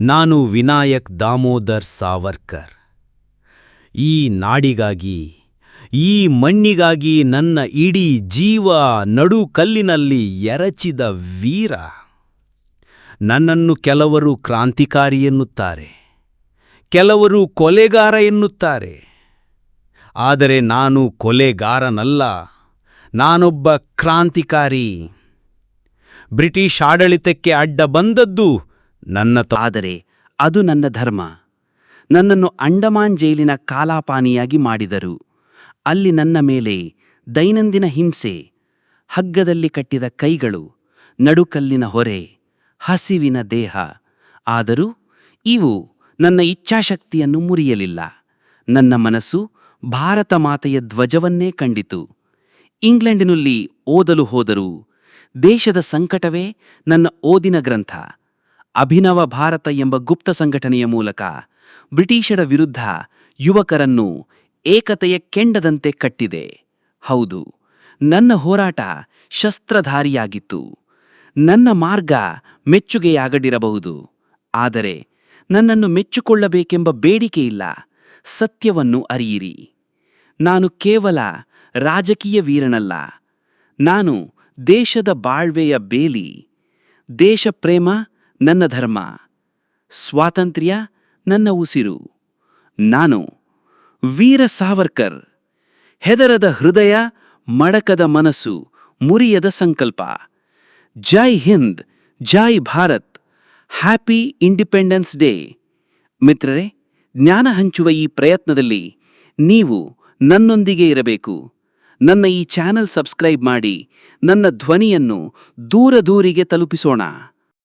ನಾನು ವಿನಾಯಕ್ ದಾಮೋದರ್ ಸಾವರ್ಕರ್. ಈ ನಾಡಿಗಾಗಿ, ಈ ಮಣ್ಣಿಗಾಗಿ ನನ್ನ ಇಡೀ ಜೀವ ನಡು ಕಲ್ಲಿನಲ್ಲಿ ಎರಚಿದ ವೀರ. ನನ್ನನ್ನು ಕೆಲವರು ಕ್ರಾಂತಿಕಾರಿ ಎನ್ನುತ್ತಾರೆ, ಕೆಲವರು ಕೊಲೆಗಾರ ಎನ್ನುತ್ತಾರೆ. ಆದರೆ ನಾನು ಕೊಲೆಗಾರನಲ್ಲ, ನಾನೊಬ್ಬ ಕ್ರಾಂತಿಕಾರಿ. ಬ್ರಿಟಿಷ್ ಆಡಳಿತಕ್ಕೆ ಅಡ್ಡ ಬಂದದ್ದು ನನ್ನ ಆದರೆ ಅದು ನನ್ನ ಧರ್ಮ. ನನ್ನನ್ನು ಅಂಡಮಾನ್ ಜೈಲಿನ ಕಾಲಾಪಾನಿಯಾಗಿ ಮಾಡಿದರು. ಅಲ್ಲಿ ನನ್ನ ಮೇಲೆ ದೈನಂದಿನ ಹಿಂಸೆ, ಹಗ್ಗದಲ್ಲಿ ಕಟ್ಟಿದ ಕೈಗಳು, ನಡುಕಲ್ಲಿನ ಹೊರೆ, ಹಸಿವಿನ ದೇಹ. ಆದರೂ ಇವು ನನ್ನ ಇಚ್ಛಾಶಕ್ತಿಯನ್ನು ಮುರಿಯಲಿಲ್ಲ. ನನ್ನ ಮನಸ್ಸು ಭಾರತ ಮಾತೆಯ ಧ್ವಜವನ್ನೇ ಕಂಡಿತು. ಇಂಗ್ಲೆಂಡಿನಲ್ಲಿ ಓದಲು ಹೋದರೂ ದೇಶದ ಸಂಕಟವೇ ನನ್ನ ಓದಿನ ಗ್ರಂಥ. ಅಭಿನವ ಭಾರತ ಎಂಬ ಗುಪ್ತ ಸಂಘಟನೆಯ ಮೂಲಕ ಬ್ರಿಟಿಷರ ವಿರುದ್ಧ ಯುವಕರನ್ನು ಏಕತೆಯ ಕೆಂಡದಂತೆ ಕಟ್ಟಿದೆ. ಹೌದು, ನನ್ನ ಹೋರಾಟ ಶಸ್ತ್ರಧಾರಿಯಾಗಿತ್ತು. ನನ್ನ ಮಾರ್ಗ ಮೆಚ್ಚುಗೆಯಾಗಡಿರಬಹುದು ಆದರೆ ನನ್ನನ್ನು ಮೆಚ್ಚಿಕೊಳ್ಳಬೇಕೆಂಬ ಬೇಡಿಕೆಯಿಲ್ಲ. ಸತ್ಯವನ್ನು ಅರಿಯಿರಿ. ನಾನು ಕೇವಲ ರಾಜಕೀಯ ವೀರನಲ್ಲ. ನಾನು ದೇಶದ ಬಾಳ್ವೆಯ ಬೇಲಿ. ದೇಶಪ್ರೇಮ ನನ್ನ ಧರ್ಮ, ಸ್ವಾತಂತ್ರ್ಯ ನನ್ನ ಉಸಿರು. ನಾನು ವೀರ ಸಾವರ್ಕರ್, ಹೆದರದ ಹೃದಯ, ಮಡಕದ ಮನಸ್ಸು, ಮುರಿಯದ ಸಂಕಲ್ಪ. Jai Hind, Jai Bharat, happy independence day. ಮಿತ್ರರೇ, ಜ್ಞಾನ ಹಂಚುವ ಈ ಪ್ರಯತ್ನದಲ್ಲಿ ನೀವು ನನ್ನೊಂದಿಗೆ ಇರಬೇಕು. ನನ್ನ ಈ ಚಾನೆಲ್ ಸಬ್ಸ್ಕ್ರೈಬ್ ಮಾಡಿ, ನನ್ನ ಧ್ವನಿಯನ್ನು ದೂರ ದೂರಿಗೆ ತಲುಪಿಸೋಣ.